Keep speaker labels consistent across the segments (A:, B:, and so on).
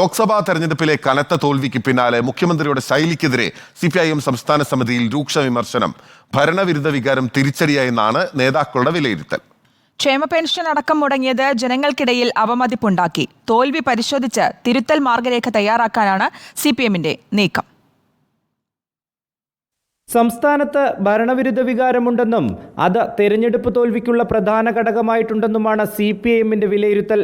A: ലോക്സഭാ തെരഞ്ഞെടുപ്പിലെ കനത്ത തോൽവിക്ക് പിന്നാലെ മുഖ്യമന്ത്രിയുടെ ശൈലിക്കെതിരെ സി പി ഐ എം സംസ്ഥാന സമിതിയിൽ രൂക്ഷ വിമർശനം. ഭരണവിരുദ്ധ വികാരം തിരിച്ചടിയായെന്നാണ് നേതാക്കളുടെ വിലയിരുത്തൽ.
B: ക്ഷേമ പെൻഷൻ അടക്കം മുടങ്ങിയത് ജനങ്ങൾക്കിടയിൽ അവമതിപ്പുണ്ടാക്കി. തോൽവി പരിശോധിച്ച് തിരുത്തൽ മാർഗരേഖ തയ്യാറാക്കാനാണ് സി പി എമ്മിന്റെ നീക്കം.
C: സംസ്ഥാനത്ത് ഭരണവിരുദ്ധ വികാരമുണ്ടെന്നും അത് തെരഞ്ഞെടുപ്പ് തോൽവിക്കുള്ള പ്രധാന ഘടകമായിട്ടുണ്ടെന്നുമാണ് സി പി ഐ എമ്മിന്റെ വിലയിരുത്തൽ.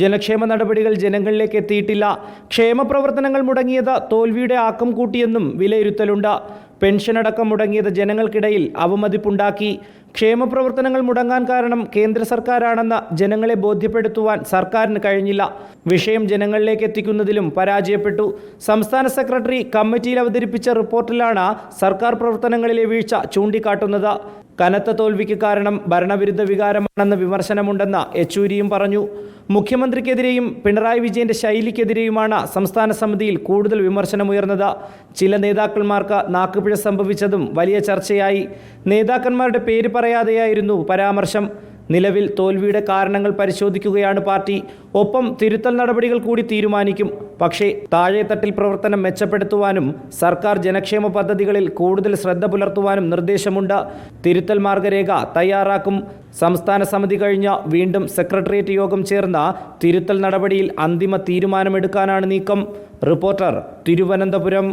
C: ജനക്ഷേമ നടപടികൾ ജനങ്ങളിലേക്ക് എത്തിയിട്ടില്ല. ക്ഷേമ പ്രവർത്തനങ്ങൾ മുടങ്ങിയത് തോൽവിയുടെ ആക്കം കൂട്ടിയെന്നും വിലയിരുത്തലുണ്ട്. പെൻഷനടക്കം മുടങ്ങിയത് ജനങ്ങൾക്കിടയിൽ അവമതിപ്പുണ്ടാക്കി. ക്ഷേമ പ്രവർത്തനങ്ങൾ മുടങ്ങാൻ കാരണം കേന്ദ്ര സർക്കാരാണെന്ന് ജനങ്ങളെ ബോധ്യപ്പെടുത്തുവാൻ സർക്കാരിന് കഴിഞ്ഞില്ല. വിഷയം ജനങ്ങളിലേക്ക് എത്തിക്കുന്നതിലും പരാജയപ്പെട്ടു. സംസ്ഥാന സെക്രട്ടറി കമ്മിറ്റിയിൽ അവതരിപ്പിച്ച റിപ്പോർട്ടിലാണ് സർക്കാർ പ്രവർത്തനങ്ങളിലെ വീഴ്ച ചൂണ്ടിക്കാട്ടുന്നത്. കനത്ത തോൽവിക്ക് കാരണം ഭരണവിരുദ്ധ വികാരമാണെന്ന് വിമർശനമുണ്ടെന്ന് യെച്ചൂരിയും പറഞ്ഞു. മുഖ്യമന്ത്രിക്കെതിരെയും പിണറായി വിജയന്റെ ശൈലിക്കെതിരെയുമാണ് സംസ്ഥാന സമിതിയിൽ കൂടുതൽ വിമർശനമുയർന്നത്. ചില നേതാക്കന്മാർക്ക് നാക്കുപിഴ സംഭവിച്ചതും വലിയ ചർച്ചയായി. നേതാക്കന്മാരുടെ പേര് പറയാതെയായിരുന്നു പരാമർശം. നിലവിൽ തോൽവിയുടെ കാരണങ്ങൾ പരിശോധിക്കുകയാണ് പാർട്ടി. ഒപ്പം തിരുത്തൽ നടപടികൾ കൂടി തീരുമാനിക്കും. പക്ഷേ താഴെത്തട്ടിൽ പ്രവർത്തനം മെച്ചപ്പെടുത്തുവാനും സർക്കാർ ജനക്ഷേമ പദ്ധതികളിൽ കൂടുതൽ ശ്രദ്ധ പുലർത്തുവാനും നിർദ്ദേശമുണ്ട്. തിരുത്തൽ മാർഗരേഖ തയ്യാറാക്കും. സംസ്ഥാന സമിതി കഴിഞ്ഞ വീണ്ടും സെക്രട്ടേറിയറ്റ് യോഗം ചേർന്ന തിരുത്തൽ നടപടിയിൽ അന്തിമ തീരുമാനമെടുക്കാനാണ് നീക്കം. റിപ്പോർട്ടർ തിരുവനന്തപുരം.